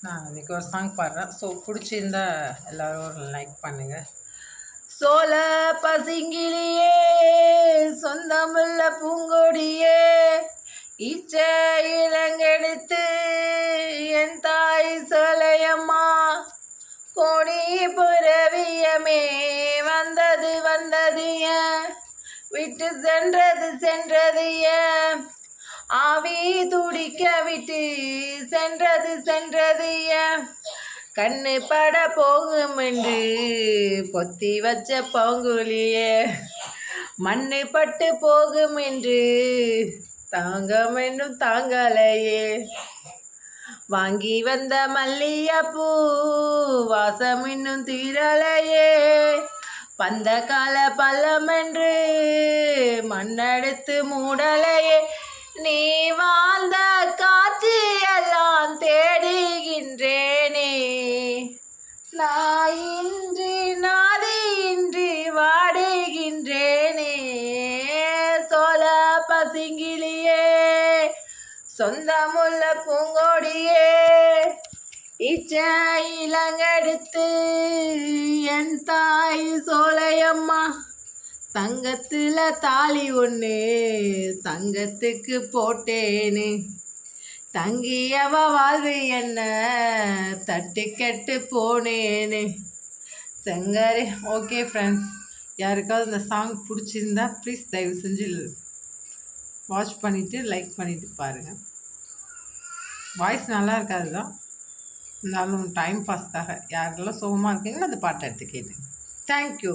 நான் இன்னைக்கு ஒரு சாங் பாடுறேன். ஸோ பிடிச்சிருந்தா எல்லோரும் ஒரு லைக் பண்ணுங்கள் சோல பசிங்கிலியே சொந்தமுள்ள பூங்கொடியே இச்ச இளங்கெடுத்து என் தாய் சோலையம்மா கோடி புறவியமே வந்தது வந்தது ஏன் விட்டு சென்றது சென்றது ஏன் ஆவி துடிக்க விட்டு சென்றது சென்றது கண்ணு பட போகும் என்று பொத்தி வச்ச பங்குலியே மண்ணு பட்டு போகும் என்று தாங்கம் என்னும் தாங்கலையே. வாங்கி வந்த மல்லியப்பூ வாசம் இன்னும் தீரலையே. பந்த கால பள்ளம் என்று மண்ணெடுத்து மூடலையே. நான் இன்றி நாதி இன்றி வாடுகின்றேனே. சோழ பசிங்கிலியே சொந்தமுள்ள பூங்கோடியே இச்சை இளங்கெடுத்து என் தாய் சோலையம்மா தங்கத்தில் தாலி ஒன்று தங்கத்துக்கு போட்டேனே. தங்கியவ வாழ்வு என்ன? தட்டி கட்டு போனேனே. செங்கரி ஓகே ஃப்ரெண்ட்ஸ் யாருக்காவது இந்த சாங் பிடிச்சிருந்தா ப்ளீஸ் தயவு செஞ்சு வாட்ச் பண்ணிவிட்டு லைக் பண்ணிவிட்டு பாருங்கள் வாய்ஸ் நல்லா இருக்காது தான். இருந்தாலும் டைம் பாஸ்க்காக யாரெல்லாம் சுகமாக இருக்கீங்களோ அந்த பாட்டை எடுத்து கேட்டுங்க தேங்க்யூ